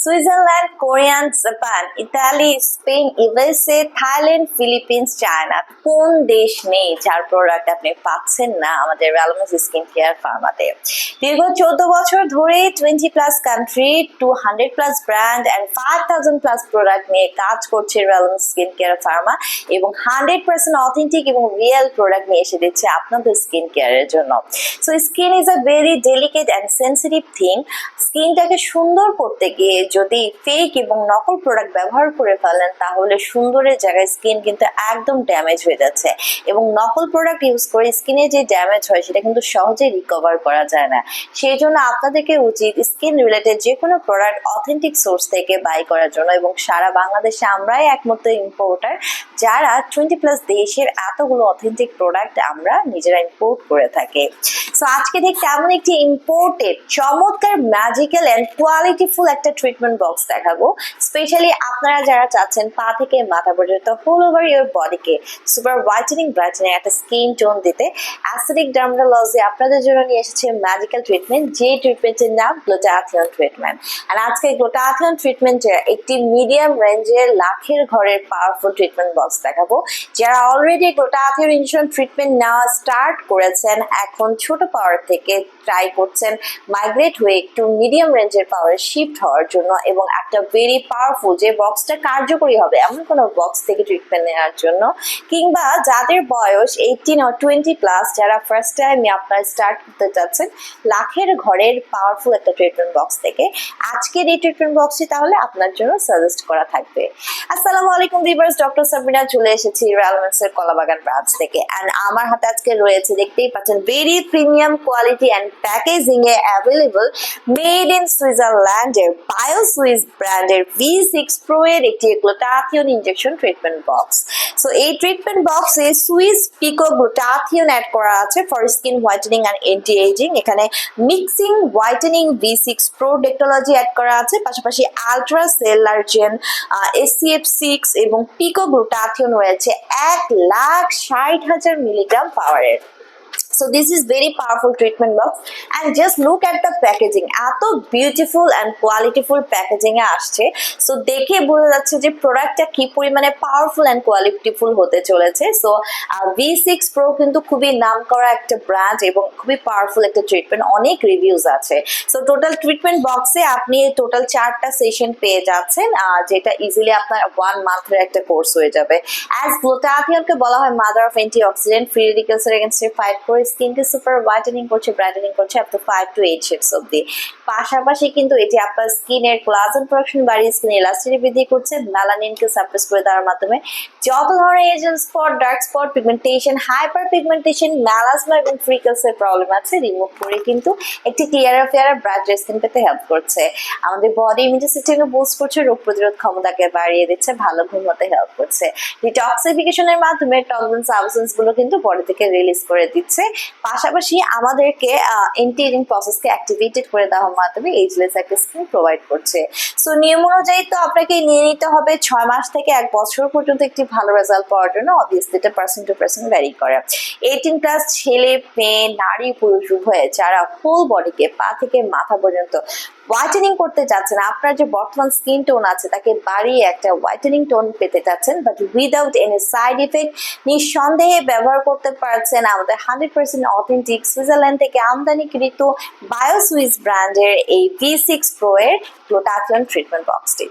Switzerland Korean Japan Italy Spain USA Thailand Philippines China কোন দেশ নেই যার প্রোডাক্ট আপনি পাচ্ছেন না আমাদের ভ্যালমাস স্কিন কেয়ার ফার্মাতে দীর্ঘ চোদ্দ বছর ধরে twenty plus country two hundred plus brand and five thousand plus product নিয়ে কাজ করছে ভ্যালমাস স্কিন কেয়ার ফার্মা এবং হান্ড্রেড পার্সেন্ট অথেন্টিক এবং রিয়েল প্রোডাক্ট নিয়ে এসে দিচ্ছে আপনাদের স্কিন কেয়ারের জন্য। So skin is a very delicate and sensitive thing স্কিনটাকে সুন্দর করতে গিয়ে যদি ফেক এবং নকল প্রোডাক্ট ব্যবহার করে ফেলেন, তাহলে সুন্দরের জায়গায় স্কিন কিন্তু একদম ড্যামেজ হয়ে যাচ্ছে। এবং নকল প্রোডাক্ট ইউজ করে স্কিনে যে ড্যামেজ হয়, সেটা কিন্তু সহজে রিকভার করা যায় না। সেই জন্য আপনাদেরকে উচিত স্কিন রিলেটেড যে কোনো প্রোডাক্ট অথেন্টিক সোর্স থেকে বাই করার জন্য এবং সারা বাংলাদেশে আমরাই একমাত্র ইম্পোর্টার যারা টোয়েন্টি প্লাস দেশের এতগুলো অথেন্টিক প্রোডাক্ট আমরা নিজেরা ইম্পোর্ট করে থাকি। সো আজকে দেখতে এমন একটি ইম্পোর্টেড চমৎকার ম্যাজিক্যাল অ্যান্ড কোয়ালিটিফুল একটা ট্রিটমেন্ট বক্স দেখাবো। স্পেশালি আপনারা যারা চাচ্ছেন পা থেকে মাথা পর্যন্ত হোল ওভার ইউর বডিকে সুপার হোয়াইটেনিং ব্রাইটেনিং একটা স্কিন টোন দিতে। অ্যাসিডিক ডার্মাটোলজি আপনাদের জন্য নিয়ে এসেছে ম্যাজিক্যাল ট্রিটমেন্ট যে ট্রিটমেন্টের নাম গ্লুটাথিয়ন ট্রিটমেন্ট আর আজকে গ্লুটাথিয়ন ট্রিটমেন্টের একটি মিডিয়াম রেঞ্জের লাখের ঘরের পাওয়ারফুল ট্রিটমেন্ট বক্স দেখাবো। যারা অলরেডি গ্লুটাথিয়ন ইনসুলিন ট্রিটমেন্ট নেওয়া স্টার্ট করেছেন, এখন ছোট পাওয়ার থেকে ট্রাই করছেন মাইগ্রেট হয়ে একটু মিডিয়াম রেঞ্জের পাওয়ারে শিফট হওয়ার জন্য এবং একটা ভেরি পাওয়ারফুল যে বক্সটা কার্যকরী হবে, এমন কোনো বক্স থেকে ট্রিটমেন্ট নেওয়ার জন্য, কিংবা যাদের বয়স এইটিন ও টোয়েন্টি প্লাস যারা ফার্স্ট টাইম আপনার স্টার্ট করতে চাচ্ছেন, লাখের ঘরের পাওয়ারফুল একটা ট্রিটমেন্ট বক্স থেকে, আজকের এই ট্রিটমেন্ট বক্সটি তাহলে আপনার জন্য সাজেস্ট করা থাকবে। আসসালামু আলাইকুম ভিভার্স ডক্টর সাবিনা চলে এসেছি রেলমেন্টসের কলাবাগান ব্রাঞ্চ থেকে অ্যান্ড আমার হাতে আজকে রয়েছে দেখতেই পাচ্ছেন very premium quality and packaging A available made in সুইজারল্যান্ডের বায়ো সুইস ব্র্যান্ডের ভি সিক্স প্রো এর একটি glutathione injection treatment box so এই ট্রিটমেন্ট বক্সে সুইস পিকো গ্লুটাথিয়ন অ্যাড করা আছে for skin whitening and anti aging এখানে mixing whitening V six pro technology add করা আছে, পাশাপাশি ultra cellar gen ACF six এবং পিকো গ্লুটাথিয়ন রয়েছে এক লাখ ষাট হাজার মিলিগ্রাম পাওয়ারের so this is very powerful treatment box and just look at the packaging এত বিউটিফুল অ্যান্ড কোয়ালিটিফুল প্যাকেজিং এ আসছে। সো দেখে বোঝা যাচ্ছে যে প্রোডাক্টটা কি পরিমাণে পাওয়ারফুল অ্যান্ড কোয়ালিটিফুল হতে চলেছে। সো ভি সিক্স প্রো কিন্তু খুবই নাম করা একটা ব্র্যান্ড এবং খুবই পাওয়ারফুল একটা ট্রিটমেন্ট অনেক রিভিউজ আছে। সো টোটাল ট্রিটমেন্ট বক্সে আপনি টোটাল চারটা সেশন পেয়ে যাচ্ছেন যেটা ইজিলি আপনার ওয়ান মান্থের একটা কোর্স হয়ে যাবে। অ্যাজ গ্লুটাথিয়নকে বলা হয় mother of anti oxidant free রেডিকেলসের এগেনস্টে ফাইট করে স্কিনকে সুপার হোয়াইটেনিং করছে ব্রাইটেনিং করছে up to five to eight shapes অব্দি পাশাপাশি কিন্তু এটি আপনার স্কিনের কোলাজেন প্রোডাকশন বাড়িয়ে স্কিন ইলাস্টিটি বৃদ্ধি করছে। মেলানিনকে সাপ্রেস করে দেওয়ার মাধ্যমে যত ধরনের agent spot dark spot pigmentation hyper pigmentation melasma এবং ফ্রিকলসের প্রবলেম আছে রিমুভ করে কিন্তু একটি ক্লিয়ার ফেয়ার ব্রাইট স্কিন পেতে হেল্প করছে। আমাদের বডি ইমিউনিটি সিস্টেমকে বুস্ট করছে, রোগ প্রতিরোধ ক্ষমতাকে বাড়িয়ে দিচ্ছে, ভালো ঘুমোতে হেল্প করছে। ডিটক্সিফিকেশনের মাধ্যমে টক্সিন সাবস্টেন্সগুলো কিন্তু বডি থেকে রিলিজ করে দিচ্ছে। পাশাপাশি আমাদেরকে ইন্টিরিং প্রসেস প্রসেসকে অ্যাক্টিভেটেড করে দেওয়ার মাধ্যমে এজলেস একটা স্কিম প্রোভাইড করছে। সো নিয়ম অনুযায়ী তো আপনাকে নিয়ে নিতে হবে ছয় মাস থেকে এক বছর পর্যন্ত একটি ভালো রেজাল্ট পাওয়ার জন্য। অবভিয়াসলি এটা পার্সেন্ট টু পার্সেন্ট ভ্যারি করে। এইটিন প্লাস ছেলে, মেয়ে, নারী, পুরুষ, উভয়ে যারা ফুল বডিকে পা থেকে মাথা পর্যন্ত হোয়াইটেনিং করতে চাচ্ছেন আপনার যে বর্তমান স্কিন টোন আছে, তাকে বাড়িয়ে একটা হোয়াইটেনিং টোন পেতে চাচ্ছেন but without any side effect নিঃসন্দেহে ব্যবহার করতে পারছেন আমাদের হান্ড্রেড পার্সেন্ট অথেন্টিক সুইজারল্যান্ড থেকে আমদানিকৃত বায়োসুইস ব্র্যান্ডের এই ভি সিক্স প্রো এর ট্রিটমেন্ট বক্সটি